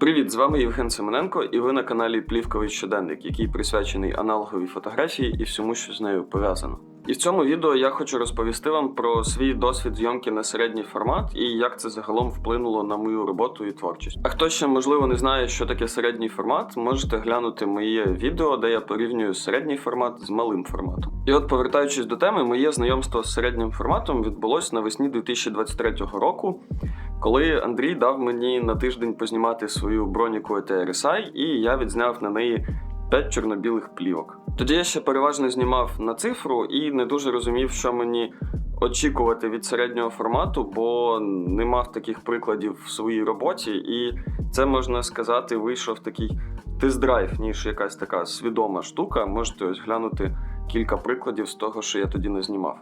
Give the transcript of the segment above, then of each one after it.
Привіт, з вами Євген Семененко, і ви на каналі Плівковий щоденник, який присвячений аналоговій фотографії і всьому, що з нею пов'язано. І в цьому відео я хочу розповісти вам про свій досвід зйомки на середній формат і як це загалом вплинуло на мою роботу і творчість. А хто ще можливо не знає, що таке середній формат, можете глянути моє відео, де я порівнюю середній формат з малим форматом. І от, повертаючись до теми, моє знайомство з середнім форматом відбулось навесні 2023 року. Коли Андрій дав мені на тиждень познімати свою броніку ETRSI, і я відзняв на неї 5 чорно-білих плівок. Тоді я ще переважно знімав на цифру і не дуже розумів, що мені очікувати від середнього формату, бо не мав таких прикладів в своїй роботі, і це можна сказати, вийшов такий тест-драйв, ніж якась така свідома штука. Можете ось глянути кілька прикладів з того, що я тоді не знімав.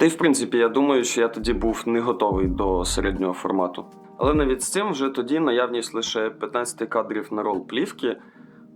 Та й в принципі, я думаю, що я тоді був не готовий до середнього формату. Але навіть з цим вже тоді наявність лише 15 кадрів на рол плівки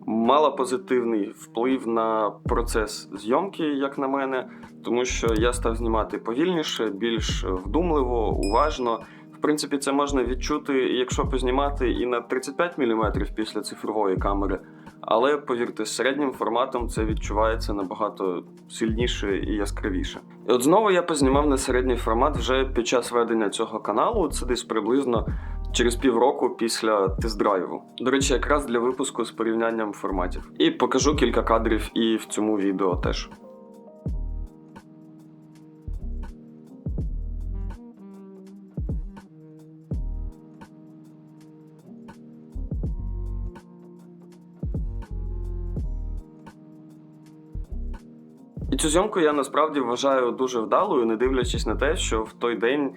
мала позитивний вплив на процес зйомки, як на мене, тому що я став знімати повільніше, більш вдумливо, уважно. В принципі, це можна відчути, якщо познімати і на 35 мм після цифрової камери. Але повірте, середнім форматом це відчувається набагато сильніше і яскравіше. І от знову я познімав на середній формат вже під час ведення цього каналу. Це десь приблизно через півроку після тест-драйву. До речі, якраз для випуску з порівнянням форматів. І покажу кілька кадрів і в цьому відео теж. Цю зйомку я насправді вважаю дуже вдалою, не дивлячись на те, що в той день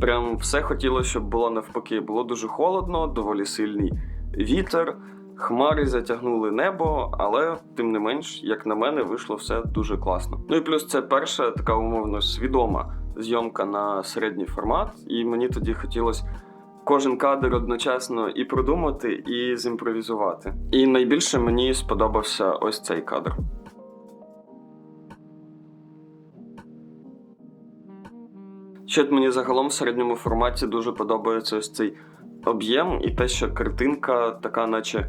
прям все хотілося, щоб було навпаки. Було дуже холодно, доволі сильний вітер, хмари затягнули небо, але тим не менш, як на мене, вийшло все дуже класно. Ну і плюс це перша така умовно свідома зйомка на середній формат, і мені тоді хотілося. Кожен кадр одночасно і продумати, і зімпровізувати. І найбільше мені сподобався ось цей кадр. Ще от мені загалом в середньому форматі дуже подобається ось цей об'єм і те, що картинка така, наче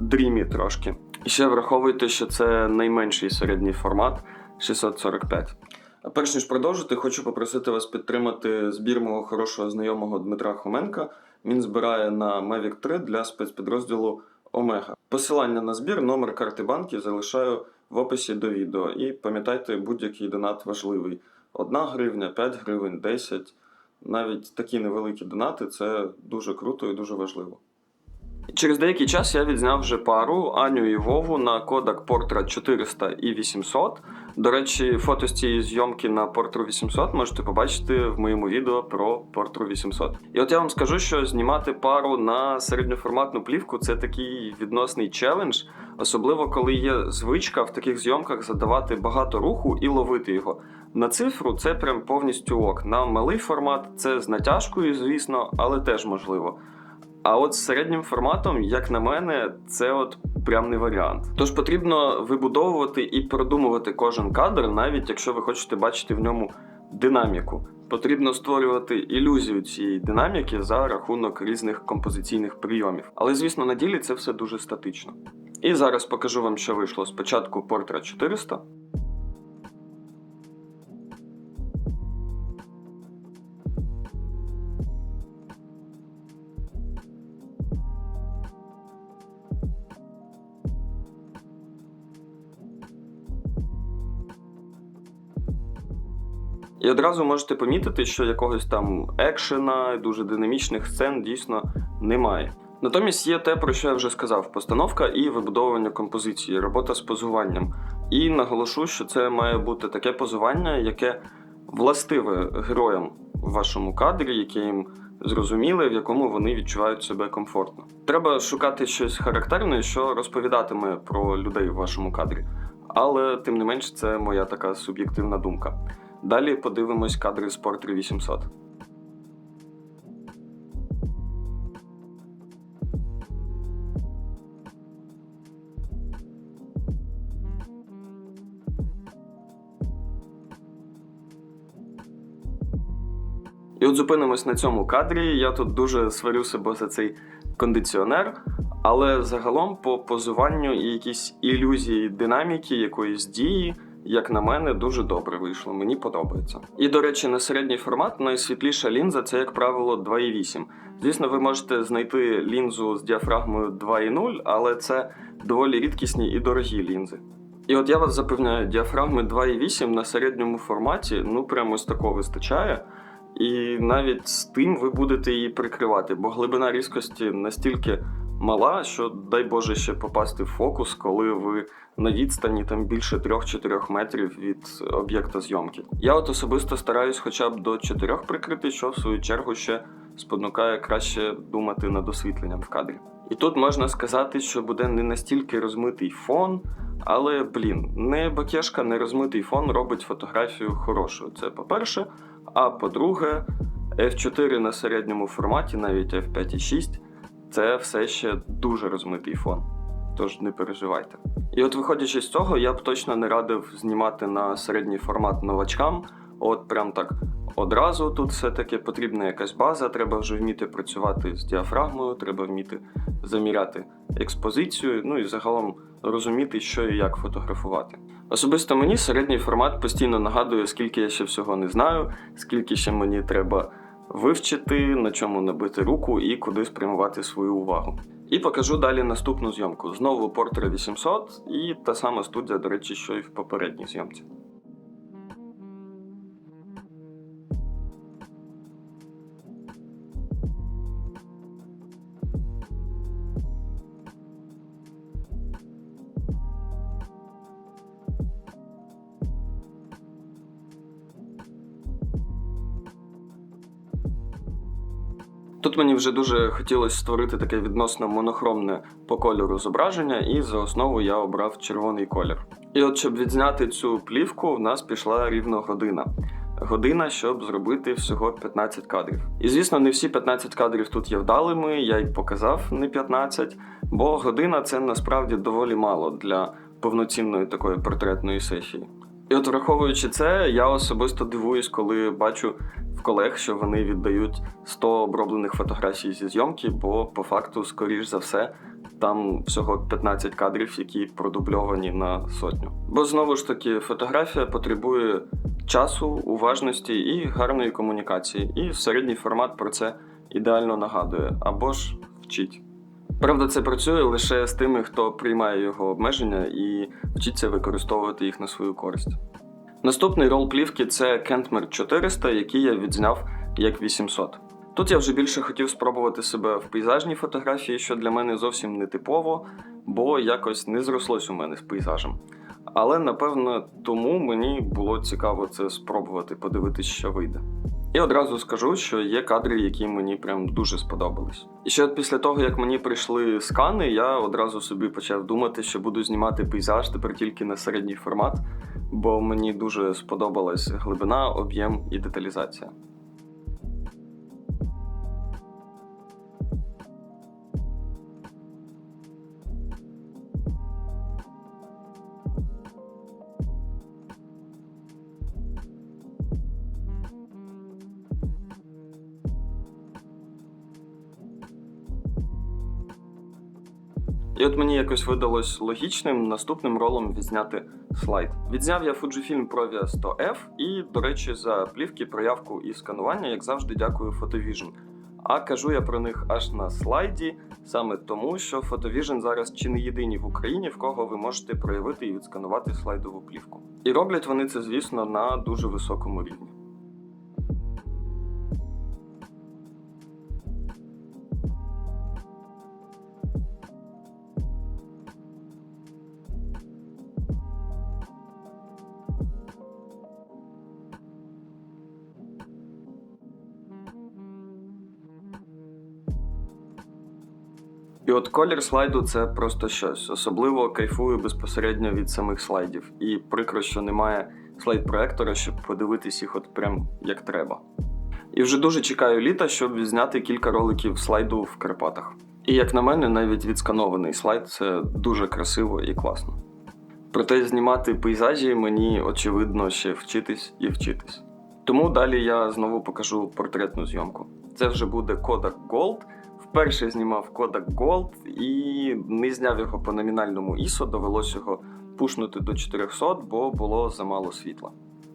дрімі трошки. І ще враховуйте, що це найменший середній формат 645. А перш ніж продовжити, хочу попросити вас підтримати збір мого хорошого знайомого Дмитра Хоменка. Він збирає на Mavic 3 для спецпідрозділу Омега. Посилання на збір, номер карти банків залишаю в описі до відео. І пам'ятайте, будь-який донат важливий. 1 гривня, 5 гривень, 10. Навіть такі невеликі донати це дуже круто і дуже важливо. Через деякий час я відзняв вже пару Аню і Вову на кодак Portra 400 і 800. До речі, фото з цієї зйомки на Portra 800 можете побачити в моєму відео про Portra 800. І от я вам скажу, що знімати пару на середньоформатну плівку це такий відносний челендж, особливо коли є звичка в таких зйомках задавати багато руху і ловити його. На цифру це прям повністю ок. На малий формат це з натяжкою, звісно, але теж можливо. А от з середнім форматом, як на мене, це от прям не варіант. Тож потрібно вибудовувати і продумувати кожен кадр, навіть якщо ви хочете бачити в ньому динаміку. Потрібно створювати ілюзію цієї динаміки за рахунок різних композиційних прийомів. Але, звісно, на ділі це все дуже статично. І зараз покажу вам, що вийшло спочатку Portra 400. І одразу можете помітити, що якогось там екшена, дуже динамічних сцен дійсно немає. Натомість є те, про що я вже сказав: постановка і вибудовування композиції, робота з позуванням. І наголошу, що це має бути таке позування, яке властиве героям в вашому кадрі, яке їм зрозуміле, в якому вони відчувають себе комфортно. Треба шукати щось характерне, що розповідатиме про людей в вашому кадрі. але тим не менш це моя така суб'єктивна думка. Далі подивимось кадри з Port 3800. І от зупинимось на цьому кадрі. Я тут дуже сварю себе за цей кондиціонер, але загалом по позуванню і якісь ілюзії динаміки, якоїсь дії, як на мене, дуже добре вийшло. Мені подобається. І до речі, на середній формат найсвітліша лінза це, як правило, 2,8. Звісно, ви можете знайти лінзу з діафрагмою 2,0, але це доволі рідкісні і дорогі лінзи. І от я вас запевняю, діафрагми 2,8 на середньому форматі, ну прямо ось такого вистачає. І навіть з тим ви будете її прикривати, бо глибина різкості настільки мала, що дай Боже ще попасти в фокус, коли ви на відстані там більше 3-4 метрів від об'єкта зйомки. Я от особисто стараюсь хоча б до 4 прикрити, що в свою чергу ще спонукає краще думати над освітленням в кадрі. І тут можна сказати, що буде не настільки розмитий фон, але блін, не бакешка, не розмитий фон робить фотографію хорошою. Це по-перше. А по-друге, F4 на середньому форматі, навіть F5.6, це все ще дуже розмитий фон. Тож не переживайте. І от, виходячи з цього, я б точно не радив знімати на середній формат новачкам. От прям так одразу тут все-таки потрібна якась база, треба вже вміти працювати з діафрагмою, треба вміти заміряти експозицію, ну і загалом розуміти, що і як фотографувати. Особисто мені середній формат постійно нагадує, скільки я ще всього не знаю, скільки ще мені треба вивчити, на чому набити руку і куди спрямувати свою увагу. І покажу далі наступну зйомку. Знову Portra 800 і та сама студія, до речі, що і в попередній зйомці. Тут мені вже дуже хотілося створити таке відносно монохромне по кольору зображення, і за основу я обрав червоний колір. І от, щоб відзняти цю плівку, в нас пішла рівно година. Година, щоб зробити всього 15 кадрів. І звісно, не всі 15 кадрів тут є вдалими, я й показав не 15, бо година це насправді доволі мало для повноцінної такої портретної сесії. І от враховуючи це, я особисто дивуюсь, коли бачу в колег, що вони віддають 100 оброблених фотографій зі зйомки, бо по факту, скоріш за все, там всього 15 кадрів, які продубльовані на сотню. Бо знову ж таки, фотографія потребує часу, уважності і гарної комунікації. І середній формат про це ідеально нагадує або ж вчить. Правда, це працює лише з тими, хто приймає його обмеження і вчиться використовувати їх на свою користь. Наступний рол плівки це Кентмер 400, який я відзняв як 800. Тут я вже більше хотів спробувати себе в пейзажній фотографії, що для мене зовсім не типово, бо якось не зрослось у мене з пейзажем. Але напевно тому мені було цікаво це спробувати, подивитись, що вийде. І одразу скажу, що є кадри, які мені прям дуже сподобались. І ще після того, як мені прийшли скани, я одразу собі почав думати, що буду знімати пейзаж тепер тільки на середній формат, бо мені дуже сподобалась глибина, об'єм і деталізація. І от мені якось видалось логічним наступним ролом відзняти слайд. Відзняв я Fujifilm Provia 100F і, до речі, за плівки, проявку і сканування, як завжди, дякую Photovision. А кажу я про них аж на слайді, саме тому, що Photovision зараз чи не єдині в Україні, в кого ви можете проявити і відсканувати слайдову плівку. І роблять вони це, звісно, на дуже високому рівні. І от колір слайду це просто щось. Особливо кайфую безпосередньо від самих слайдів. І прикро, що немає слайд-проектора, щоб подивитись їх от прям як треба. І вже дуже чекаю літа, щоб зняти кілька роликів слайду в Карпатах. І як на мене, навіть відсканований слайд це дуже красиво і класно. Проте знімати пейзажі мені очевидно ще вчитись і вчитись. Тому далі я знову покажу портретну зйомку. Це вже буде Kodak Gold. Вперше знімав Kodak Gold і не зняв його по номінальному ISO, довелось його пушнути до 400, бо було замало світла.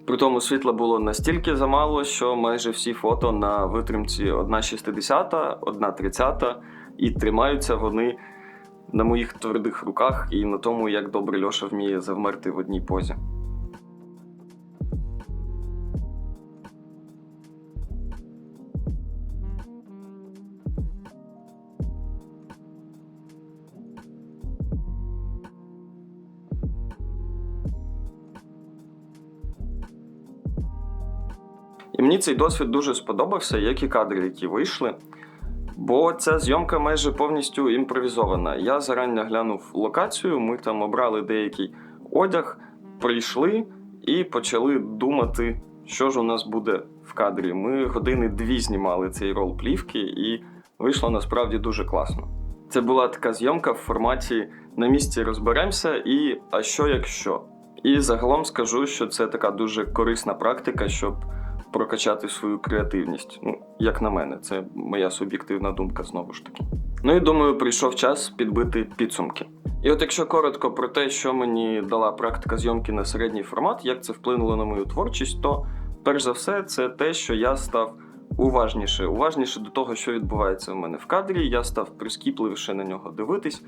При тому світла було настільки замало, що майже всі фото на витримці 1,60, 1,30 і тримаються вони на моїх твердих руках і на тому, як добре Льоша вміє завмерти в одній позі. І мені цей досвід дуже сподобався, як і кадри, які вийшли. Бо ця зйомка майже повністю імпровізована. Я зарані глянув локацію, ми там обрали деякий одяг, прийшли і почали думати, що ж у нас буде в кадрі. Ми години дві знімали цей рол плівки, і вийшло насправді дуже класно. Це була така зйомка в форматі на місці розберемося і а що якщо. І загалом скажу, що це така дуже корисна практика, щоб прокачати свою креативність. Ну, як на мене, це моя суб'єктивна думка знову ж таки. Ну і думаю, прийшов час підбити підсумки. І от якщо коротко про те, що мені дала практика зйомки на середній формат, як це вплинуло на мою творчість, то перш за все, це те, що я став уважніше, уважніше до того, що відбувається в мене в кадрі. Я став прискіпливіше на нього дивитись,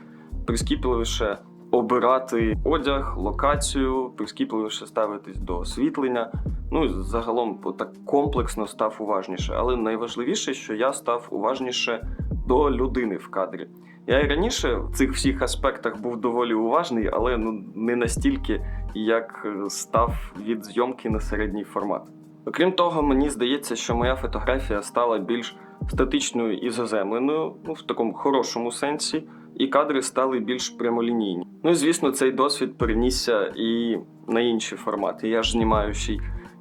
прискіпливіше обирати одяг, локацію, прискіпливіше ставитись до освітлення. Ну і загалом так комплексно став уважніше. Але найважливіше, що я став уважніше до людини в кадрі. Я і раніше в цих всіх аспектах був доволі уважний, але ну не настільки, як став від зйомки на середній формат. Окрім того, мені здається, що моя фотографія стала більш статичною і заземленою, ну в такому хорошому сенсі, і кадри стали більш прямолінійні. Ну і звісно, цей досвід перенісся і на інші формати. Я ж знімаю ще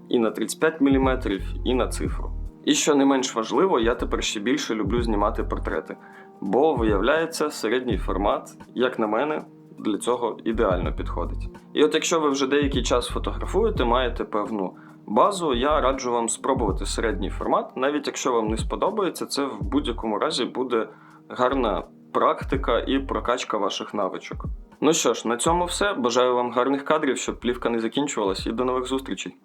і на 35 мм, і на цифру. І що не менш важливо, я тепер ще більше люблю знімати портрети, бо виявляється, середній формат, як на мене, для цього ідеально підходить. І от якщо ви вже деякий час фотографуєте, маєте певну базу, я раджу вам спробувати середній формат. Навіть якщо вам не сподобається, це в будь-якому разі буде гарна практика і прокачка ваших навичок. Ну що ж, на цьому все. Бажаю вам гарних кадрів, щоб плівка не закінчувалась, і до нових зустрічей.